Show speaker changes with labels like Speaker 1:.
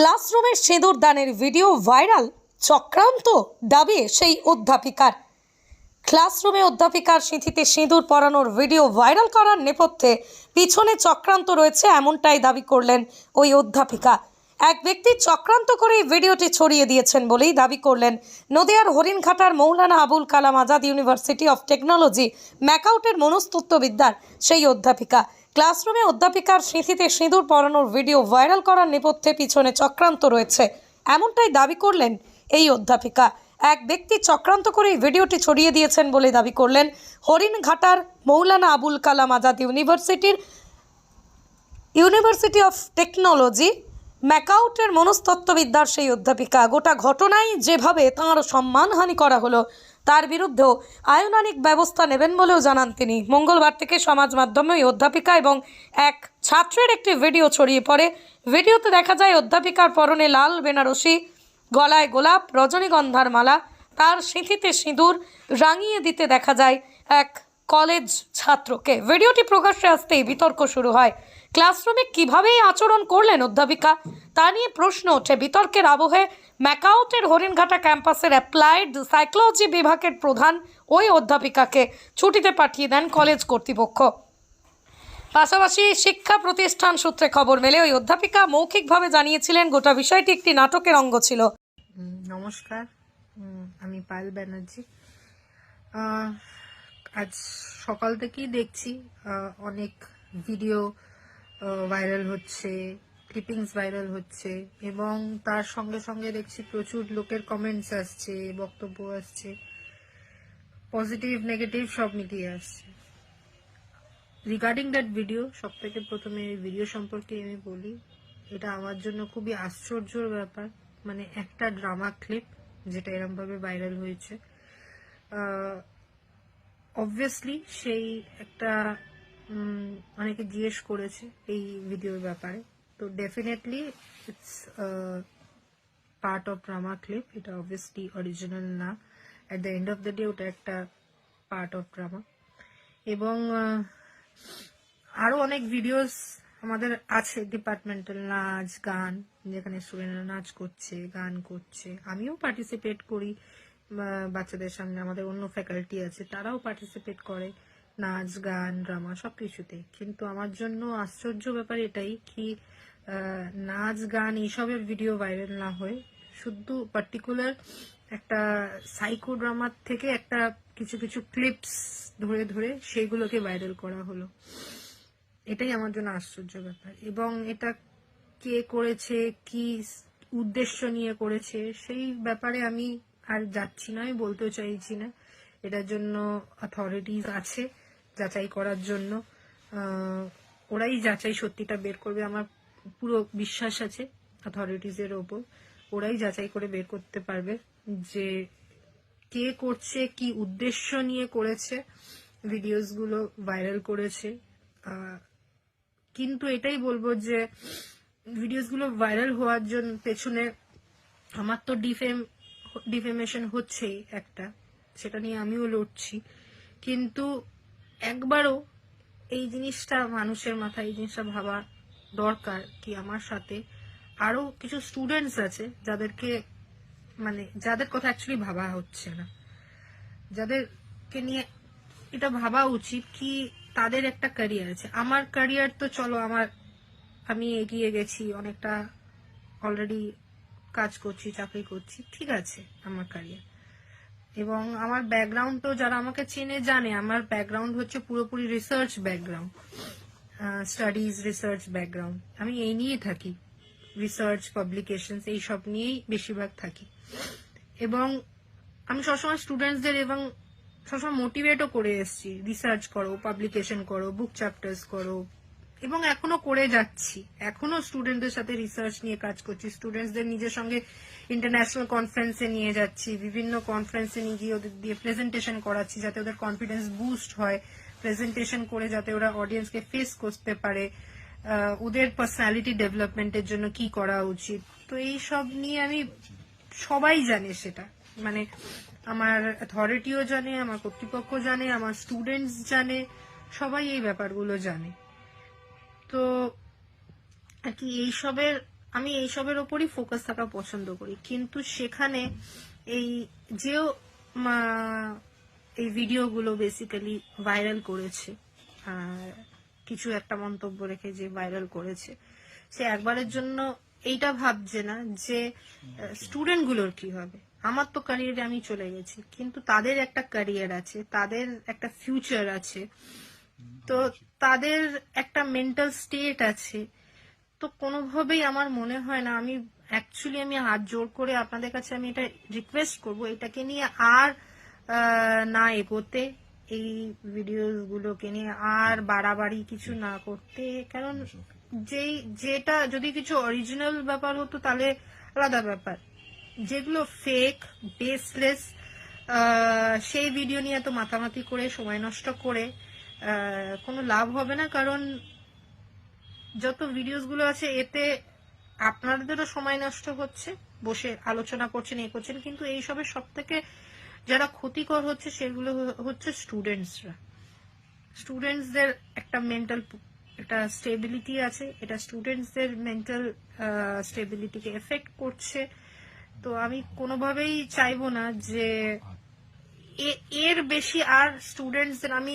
Speaker 1: ক্লাসরুমের সিঁদুর দানের ভিডিও ভাইরাল, চক্রান্ত দাবি সেই অধ্যাপিকার। ক্লাসরুমে অধ্যাপিকার সিঁথিতে সিঁদুর পরানোর ভিডিও ভাইরাল করার নেপথ্যে পিছনে চক্রান্ত রয়েছে এমনটাই দাবি করলেন ওই অধ্যাপিকা। এক ব্যক্তি চক্রান্ত করে এই ভিডিওটি ছড়িয়ে দিয়েছেন বলেই দাবি করলেন নদিয়ার হরিণঘাটার Maulana Abul Kalam Azad university of technology ম্যাকাউটের মনস্তত্ত্ববিদ্যার সেই অধ্যাপিকা। ক্লাসরুমে অধ্যাপিকার সিঁথিতে সিঁদুর পরানোর ভিডিও ভাইরাল করার নেপথ্যে পিছনে চক্রান্ত রয়েছে। এমনটাই দাবি করলেন এই অধ্যাপিকা। এক ব্যক্তি চক্রান্ত করে ভিডিওটি ছড়িয়ে দিয়েছেন বলে দাবি করলেন হরিণঘাটার মৌলানা আবুল কালাম আজাদ ইউনিভার্সিটির ইউনিভার্সিটি অফ টেকনোলজি ম্যাকাউটের মনস্তত্ত্ববিদ্যার সেই অধ্যাপিকা। গোটা ঘটনায় যেভাবে তাঁর সম্মানহানি করা হলো তার বিরুদ্ধেও আইনানিক ব্যবস্থা নেবেন বলেও জানান তিনি। মঙ্গলবার থেকে সমাজ মাধ্যমে ওই অধ্যাপিকা এবং এক ছাত্রের একটি ভিডিও ছড়িয়ে পড়ে। ভিডিওতে দেখা যায়, অধ্যাপিকার পরনে লাল বেনারসি, গলায় গোলাপ, রজনীগন্ধার মালা, তার সিঁথিতে সিঁদুর রাঙিয়ে দিতে দেখা যায় এক কলেজ ছাত্রকে। ভিডিওটি প্রকাশ্যে আসতেই বিতর্ক শুরু হয়। ক্লাসরুমে কীভাবে আচরণ করলেন অধ্যাপিকা? তা নিয়ে প্রশ্ন ওঠে। বিতর্কের আবহে ম্যাকাউটের হরিণঘাটা ক্যাম্পাসের অ্যাপ্লাইড সাইকোলজি বিভাগের প্রধান ওই অধ্যাপিকাকে ছুটিতে পাঠিয়ে দেন কলেজ কর্তৃপক্ষ। পাশাপাশি শিক্ষা প্রতিষ্ঠান সূত্রে খবর মেলে, ওই অধ্যাপিকা মৌখিকভাবে জানিয়েছিলেন, গোটা বিষয়টি একটি নাটকের অঙ্গ ছিল।
Speaker 2: নমস্কার। আমি পায়েল ব্যানার্জি। আজ সকাল থেকেই দেখছি অনেক ভিডিও ভাইরাল হচ্ছে ক্লিপিংস ভাইরাল হচ্ছে এবং তার সঙ্গে সঙ্গে দেখছি প্রচুর লোকের কমেন্টস আসছে, বক্তব্য আসছে। পজিটিভ নেগেটিভ সব মিলিয়ে আসছে। রিগার্ডিং দ্যাট ভিডিও সব থেকে প্রথমে ভিডিও সম্পর্কে আমি বলি, এটা আমার জন্য খুবই আশ্চর্যর ব্যাপার। মানে একটা ড্রামা ক্লিপ যেটা এরম ভাবে ভাইরাল হয়েছে অবভিয়াসলি সেই একটা অনেকে জিজ্ঞেস করেছে এই ভিডিওর ব্যাপারে। তো definitely it's part of drama clip এটা অবভিয়াসলি অরিজিনাল না। At the end of the day ওটা একটা পার্ট অফ ড্রামা এবং আহ, আরও অনেক ভিডিওস আমাদের আছে ডিপার্টমেন্টাল নাচ গান যেখানে স্টুডেন্টরা নাচ করছে গান করছে। আমিও পার্টিসিপেট করি। বাচ্চাদের সামনে আমাদের অন্য ফ্যাকাল্টি আছে, তারাও পার্টিসিপেট করে নাচ, গান ড্রামা সব সবকিছুতে। কিন্তু আমার জন্য আশ্চর্য ব্যাপার এটাই কি নাচ, গান এইসবের ভিডিও ভাইরাল না হয়ে শুধু পার্টিকুলার একটা সাইকো ড্রামার থেকে একটা কিছু কিছু ক্লিপস ধরে ধরে সেইগুলোকে ভাইরাল করা হলো। এটাই আমার জন্য আশ্চর্য ব্যাপার। এবং এটা কে করেছে, কি উদ্দেশ্য নিয়ে করেছে, সেই ব্যাপারে আমি আর যাচ্ছি না, আমি বলতেও চাইছি না। এটার জন্য অথরিটিস আছে যাচাই করার জন্য। ওরাই যাচাই সত্যিটা বের করবে, আমার পুরো বিশ্বাস আছে অথরিটিসের ওপর। ওরাই যাচাই করে বের করতে পারবে যে কে করছে, কি উদ্দেশ্য নিয়ে করেছে। ভিডিওসগুলো ভাইরাল করেছে। কিন্তু এটাই বলব যে ভিডিওসগুলো ভাইরাল হওয়ার জন্য পেছনে আমার তো ডিফেম ডিফেমেশন হচ্ছেই একটা, সেটা নিয়ে আমিও লড়ছি। কিন্তু একবারও এই জিনিসটা মানুষের মাথায়, এই জিনিসটা ভাবা দরকার কি আমার সাথে আরও কিছু স্টুডেন্টস আছে যাদেরকে মানে যাদের কথা অ্যাকচুয়ালি ভাবা হচ্ছে না। যাদেরকে নিয়ে এটা ভাবা উচিত কি তাদের একটা ক্যারিয়ার আছে। আমার ক্যারিয়ার তো চলো, আমার, আমি এগিয়ে গেছি, অনেকটা অলরেডি কাজ করছি, চাকরি করছি, ঠিক আছে আমার ক্যারিয়ার এবং আমার ব্যাকগ্রাউন্ড তো যারা আমাকে চেনে, জানে, আমার ব্যাকগ্রাউন্ড হচ্ছে পুরোপুরি research background studies research background আমি এই নিয়ে থাকি রিসার্চ পাবলিকেশন এই সব নিয়েই বেশিরভাগ থাকি। এবং আমি সবসময় স্টুডেন্টসদের এবং সবসময় মোটিভেটও করে এসছি। রিসার্চ করো পাবলিকেশন করো বুক চ্যাপ্টার্স করো এবং এখনও করে যাচ্ছি। এখনও স্টুডেন্টদের সাথে রিসার্চ নিয়ে কাজ করছি। স্টুডেন্টসদের নিজের সঙ্গে ইন্টারন্যাশনাল কনফারেন্সে নিয়ে যাচ্ছি। বিভিন্ন কনফারেন্সে নিয়ে গিয়ে ওদের দিয়ে প্রেজেন্টেশন করাচ্ছি যাতে ওদের কনফিডেন্স বুস্ট হয়। প্রেজেন্টেশন করে যাতে ওরা অডিয়েন্সকে ফেস করতে পারে। ওদের পার্সোনালিটি ডেভেলপমেন্টের জন্য কি করা উচিত? তো এই সব নিয়ে আমি সবাই জানে সেটা। মানে আমার অথরিটিও জানে, আমার কর্তৃপক্ষ জানে, আমার স্টুডেন্টস জানে, সবাই এই ব্যাপারগুলো জানে। তো আর কি এইসবের, আমি এইসবের ওপরই ফোকাস থাকা পছন্দ করি। কিন্তু সেখানে এই যেও মা- এই ভিডিওগুলো বেসিক্যালি ভাইরাল করেছে। কিছু একটা মন্তব্য রেখে যে ভাইরাল করেছে। সে একবারের জন্য এইটা ভাবছে না যে স্টুডেন্টগুলোর কি হবে? আমার তো ক্যারিয়ারে আমি চলে গেছি। কিন্তু তাদের একটা ক্যারিয়ার আছে, তাদের একটা ফিউচার আছে। তো তাদের একটা মেন্টাল স্টেট আছে। তো কোনোভাবেই আমার মনে হয় না, আমি অ্যাকচুয়ালি আমি হাত জোর করে আপনাদের কাছে আমি এটা রিকোয়েস্ট করব। এটাকে নিয়ে আর না এগোতে, এই ভিডিওস গুলোকে নিয়ে আর বাড়াবাড়ি কিছু না করতে। কারণ যেই, যেটা যদি কিছু অরিজিনাল ব্যাপার হতো তাহলে আলাদা ব্যাপার। যেগুলো ফেক বেসলেস সেই ভিডিও নিয়ে এত মাতামাতি করে, সময় নষ্ট করে কোনো লাভ হবে না, কারণ যত ভিডিওসগুলো আছে, এতে আপনাদেরও সময় নষ্ট হচ্ছে, বসে আলোচনা করছেন, এ করছেন, কিন্তু এইসবের সব থেকে যারা ক্ষতিকর হচ্ছে, সেগুলো হচ্ছে স্টুডেন্টসরা স্টুডেন্টসদের একটা মেন্টাল একটা স্টেবিলিটি আছে, এটা স্টুডেন্টসদের মেন্টাল স্টেবিলিটিকে এফেক্ট করছে। তো আমি কোনোভাবেই চাইব না যে এর বেশি আর স্টুডেন্টসদের আমি